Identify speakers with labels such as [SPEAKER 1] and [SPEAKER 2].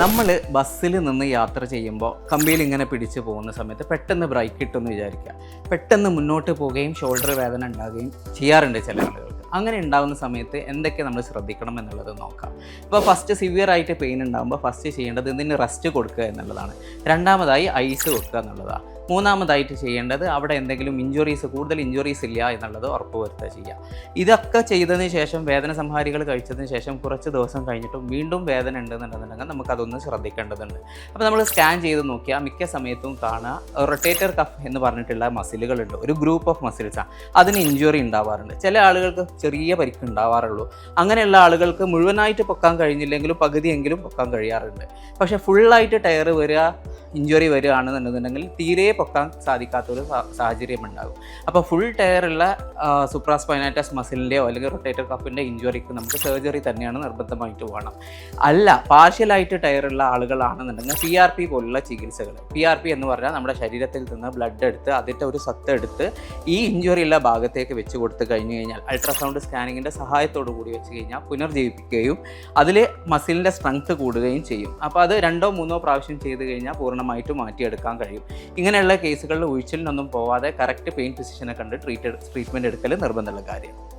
[SPEAKER 1] നമ്മൾ ബസ്സിൽ നിന്ന് യാത്ര ചെയ്യുമ്പോൾ കമ്പിയിൽ ഇങ്ങനെ പിടിച്ചു പോകുന്ന സമയത്ത് പെട്ടെന്ന് ബ്രേക്ക് കിട്ടുമെന്ന് വിചാരിക്കുക. പെട്ടെന്ന് മുന്നോട്ട് പോവുകയും ഷോൾഡർ വേദന ഉണ്ടാകുകയും ചെയ്യാറുണ്ട് ചില ആളുകൾ അങ്ങനെ ഉണ്ടാകുന്ന സമയത്ത് എന്തൊക്കെ നമ്മൾ ശ്രദ്ധിക്കണം എന്നുള്ളത് നോക്കാം. ഇപ്പോൾ ഫസ്റ്റ് സിവിയർ ആയിട്ട് പെയിൻ ഉണ്ടാകുമ്പോൾ ഫസ്റ്റ് ചെയ്യേണ്ടത് ഇതിന് റെസ്റ്റ് കൊടുക്കുക എന്നുള്ളതാണ്. രണ്ടാമതായി ഐസ് വെക്കുക എന്നുള്ളതാണ്. മൂന്നാമതായിട്ട് ചെയ്യേണ്ടത് അവിടെ എന്തെങ്കിലും ഇഞ്ചുറീസ് കൂടുതൽ ഇഞ്ചുറീസ് ഇല്ല എന്നുള്ളത് ഉറപ്പുവരുത്തുക ചെയ്യുക. ഇതൊക്കെ ചെയ്തതിന് ശേഷം വേദന സംഹാരികൾ കഴിച്ചതിന് ശേഷം കുറച്ച് ദിവസം കഴിഞ്ഞിട്ടും വീണ്ടും വേദന ഉണ്ടെന്നുണ്ടെന്നുണ്ടെങ്കിൽ നമുക്കതൊന്ന് ശ്രദ്ധിക്കേണ്ടതുണ്ട്. അപ്പോൾ നമ്മൾ സ്കാൻ ചെയ്ത് നോക്കിയാൽ മിക്ക സമയത്തും കാണുക റൊട്ടേറ്റർ കഫ് എന്ന് പറഞ്ഞിട്ടുള്ള മസിലുകളുണ്ട് ഒരു ഗ്രൂപ്പ് ഓഫ് മസിൽസാണ് അതിന് ഇഞ്ചുറി ഉണ്ടാവാറുണ്ട്. ചില ആളുകൾക്ക് ചെറിയ പരിക്ക് ഉണ്ടാവാറുള്ളൂ. അങ്ങനെയുള്ള ആളുകൾക്ക് മുഴുവനായിട്ട് പൊക്കാൻ കഴിഞ്ഞില്ലെങ്കിലും പകുതിയെങ്കിലും പൊക്കാൻ കഴിയാറുണ്ട്. പക്ഷേ ഫുള്ളായിട്ട് ടയർ വരിക ഇഞ്ചുറി വരികയാണെന്നുണ്ടെന്നുണ്ടെങ്കിൽ തീരെ പൊക്കാൻ സാധിക്കാത്തൊരു സാഹചര്യം ഉണ്ടാകും അപ്പോൾ ഫുൾ ടയറുള്ള സുപ്രാസ്പൈനാറ്റസ് മസിലിന്റെയോ അല്ലെങ്കിൽ റൊട്ടേറ്റർ കഫിന്റെ ഇഞ്ചുറിക്ക് നമുക്ക് സർജറി തന്നെയാണ് നിർബന്ധമായിട്ട് പോകണം അല്ല പാർഷ്യലായിട്ട് ടയറുള്ള ആളുകളാണെന്നുണ്ടെങ്കിൽ പി ആർ പി പോലുള്ള ചികിത്സകൾ പി ആർ പി എന്ന് പറഞ്ഞാൽ നമ്മുടെ ശരീരത്തിൽ നിന്ന് ബ്ലഡ് എടുത്ത് അതിന്റെ ഒരു സത്ത് എടുത്ത് ഈ ഇഞ്ചുറി ഉള്ള ഭാഗത്തേക്ക് വെച്ച് കൊടുത്തു കഴിഞ്ഞു കഴിഞ്ഞാൽ അൾട്രാസൗണ്ട് സ്കാനിങ്ങിന്റെ സഹായത്തോടു കൂടി വെച്ച് കഴിഞ്ഞാൽ പുനർജീവിപ്പിക്കുകയും അതിൽ മസിലിന്റെ സ്ട്രെങ്ത് കൂടുകയും ചെയ്യും. അപ്പോൾ അത് രണ്ടോ മൂന്നോ പ്രാവശ്യം ചെയ്ത് കഴിഞ്ഞാൽ പൂർണമായിട്ട് മാറ്റിയെടുക്കാൻ കഴിയും. ഇങ്ങനെയുള്ള കേസുകളിൽ ഉഴിച്ചിലിനൊന്നും പോവാതെ കറക്റ്റ് പെയിൻ ഫിസിഷ്യനെ കണ്ട് ട്രീറ്റ് ട്രീറ്റ്മെന്റ് എടുക്കൽ നിർബന്ധമുള്ള കാര്യം.